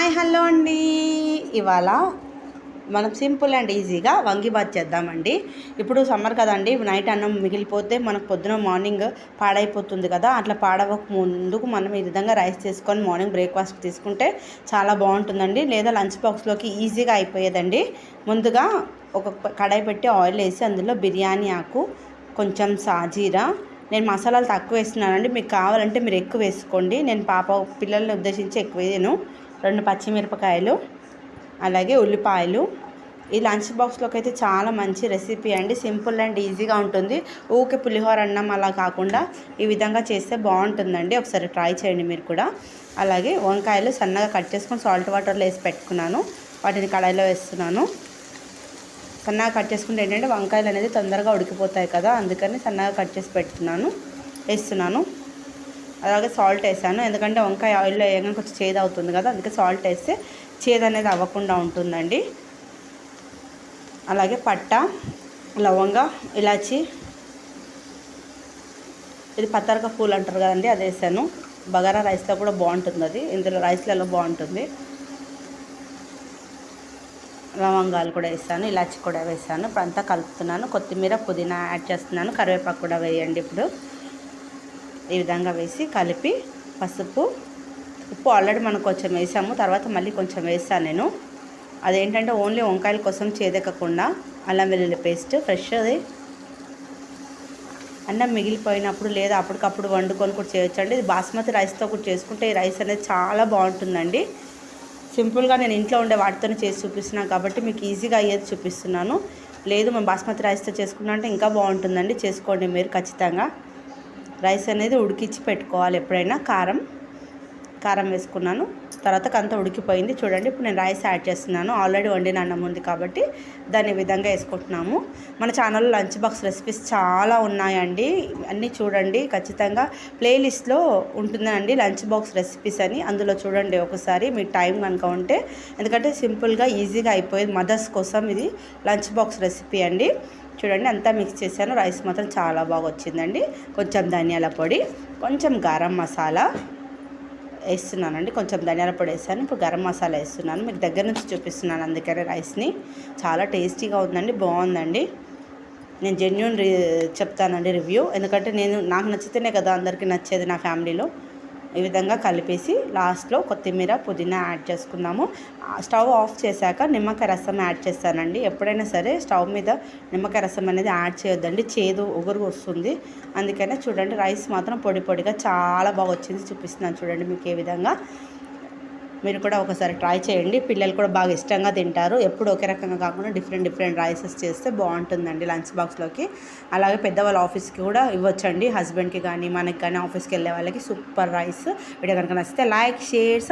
Hi hello అండి. ఇవాళ మనం సింపుల్ అండ్ ఈజీగా వంగిబాత్ చేద్దామండి. ఇప్పుడు సమ్మర్ కదండి నైట్ అన్నం మిగిలిపోతే మనకు పొద్దున మార్నింగ్ పాడైపోతుంది కదా. అట్లా పాడవక ముందుకు మనం ఈ విధంగా రైస్ చేసుకొని మార్నింగ్ బ్రేక్ఫాస్ట్ తీసుకుంటే చాలా బాగుంటుందండి. లేదా లంచ్ బాక్స్లోకి ఈజీగా అయిపోయేదండి. ముందుగా ఒక కడాయి పెట్టి ఆయిల్ వేసి అందులో బిర్యానీ ఆకు కొంచెం సాజీరా. నేను మసాలాలు తక్కువ వేస్తున్నానండి. మీకు కావాలంటే మీరు ఎక్కువ వేసుకోండి. నేను పాప పిల్లల్ని ఉద్దేశించి ఎక్కువ వేయను. రెండు పచ్చిమిరపకాయలు అలాగే ఉల్లిపాయలు. ఈ లంచ్ బాక్స్లోకి అయితే చాలా మంచి రెసిపీ అండి. సింపుల్ అండ్ ఈజీగా ఉంటుంది. ఊకే పులిహోర అన్నం అలా కాకుండా ఈ విధంగా చేస్తే బాగుంటుందండి. ఒకసారి ట్రై చేయండి మీరు కూడా. అలాగే వంకాయలు సన్నగా కట్ చేసుకొని సాల్ట్ వాటర్లో వేసి పెట్టుకున్నాను. వాటిని కడాయిలో వేస్తున్నాను. సన్నగా కట్ చేసుకుంటే ఏంటంటే వంకాయలు అనేది తొందరగా ఉడికిపోతాయి కదా అందుకని సన్నగా కట్ చేసి పెట్టుకున్నాను వేస్తున్నాను. అలాగే సాల్ట్ వేసాను. ఎందుకంటే వంకాయ ఆయిల్లో వేయగానే కొంచెం చేదు అవుతుంది కదా అందుకే సాల్ట్ వేస్తే చేదు అనేది అవ్వకుండా ఉంటుందండి. అలాగే పట్ట లవంగ ఇలాచి ఇది పత్తరక పూలు అంటారు కదండి అది వేసాను. బగారా రైస్లో కూడా బాగుంటుంది అది ఇందులో రైస్లలో బాగుంటుంది. లవంగాలు కూడా వేసాను ఇలాచి కూడా వేసాను. ఇప్పుడు అంతా కలుపుతున్నాను. కొత్తిమీర పుదీనా యాడ్ చేస్తున్నాను. కరివేపాకు కూడా వేయండి ఇప్పుడు. ఈ విధంగా వేసి కలిపి పసుపు ఉప్పు ఆల్రెడీ మనం కొంచెం వేసాము. తర్వాత మళ్ళీ కొంచెం వేసాను నేను. అదేంటంటే ఓన్లీ వంకాయల కోసం చేదెక్కకుండా అల్లం వెల్లుల్లి పేస్ట్ ఫ్రెష్ అది అన్నం మిగిలిపోయినప్పుడు లేదా అప్పటికప్పుడు వండుకొని కూడా చేయొచ్చండి. ఇది బాస్మతి రైస్తో కూడా చేసుకుంటే ఈ రైస్ అనేది చాలా బాగుంటుందండి. సింపుల్గా నేను ఇంట్లో ఉండే వాటితోనే చేసి చూపిస్తున్నాను కాబట్టి మీకు ఈజీగా అయ్యేది చూపిస్తున్నాను. లేదు మేము బాస్మతి రైస్తో చేసుకున్నా అంటే ఇంకా బాగుంటుందండి. చేసుకోండి మీరు ఖచ్చితంగా. రైస్ అనేది ఉడికించి పెట్టుకోవాలి ఎప్పుడైనా. కారం కారం వేసుకున్నాను. తర్వాత అంతా ఉడికిపోయింది. చూడండి ఇప్పుడు నేను రైస్ యాడ్ చేస్తున్నాను. ఆల్రెడీ వండిన అన్నం ఉంది కాబట్టి దాన్ని విధంగా వేసుకుంటున్నాము. మన ఛానల్లో లంచ్ బాక్స్ రెసిపీస్ చాలా ఉన్నాయండి. అన్నీ చూడండి. ఖచ్చితంగా ప్లేలిస్ట్లో ఉంటుందండి లంచ్ బాక్స్ రెసిపీస్ అని. అందులో చూడండి ఒకసారి. మీ టైం కనుక ఉంటే. ఎందుకంటే సింపుల్గా ఈజీగా అయిపోయేది మదర్స్ కోసం ఇది లంచ్ బాక్స్ రెసిపీ అండి. చూడండి అంతా మిక్స్ చేశాను. రైస్ మాత్రం చాలా బాగా వచ్చిందండి. కొంచెం ధనియాల పొడి కొంచెం గరం మసాలా వేస్తున్నానండి. కొంచెం ధనియాల పొడి వేసాను. ఇప్పుడు గరం మసాలా వేస్తున్నాను. మీకు దగ్గర నుంచి చూపిస్తున్నాను అందుకనే రైస్ని. చాలా టేస్టీగా ఉందండి. బాగుందండి. నేను జెన్యున్ రి చెప్తానండి రివ్యూ. ఎందుకంటే నేను నాకు నచ్చితేనే కదా అందరికీ నచ్చేది నా ఫ్యామిలీలో. ఈ విధంగా కలిపేసి లాస్ట్లో కొత్తిమీర పుదీనా యాడ్ చేసుకున్నాము. స్టవ్ ఆఫ్ చేశాక నిమ్మకాయ రసం యాడ్ చేస్తానండి. ఎప్పుడైనా సరే స్టవ్ మీద నిమ్మకాయ రసం అనేది యాడ్ చేయొద్దండి. చేదు ఉగురు వస్తుంది. అందుకనే చూడండి రైస్ మాత్రం పొడి పొడిగా చాలా బాగా వచ్చింది. చూపిస్తున్నాను చూడండి మీకు ఏ విధంగా. మీరు కూడా ఒకసారి ట్రై చేయండి. పిల్లలు కూడా బాగా ఇష్టంగా తింటారు. ఎప్పుడు ఒకే రకంగా కాకుండా డిఫరెంట్ డిఫరెంట్ రైసెస్ చేస్తే బాగుంటుందండి లంచ్ బాక్స్లోకి అలాగే పెద్దవాళ్ళ ఆఫీస్కి కూడా ఇవ్వచ్చండి. హస్బెండ్కి కానీ మనకి కానీ ఆఫీస్కి వెళ్ళే వాళ్ళకి సూపర్ రైస్. వీడియో కనుక నచ్చితే లైక్ షేర్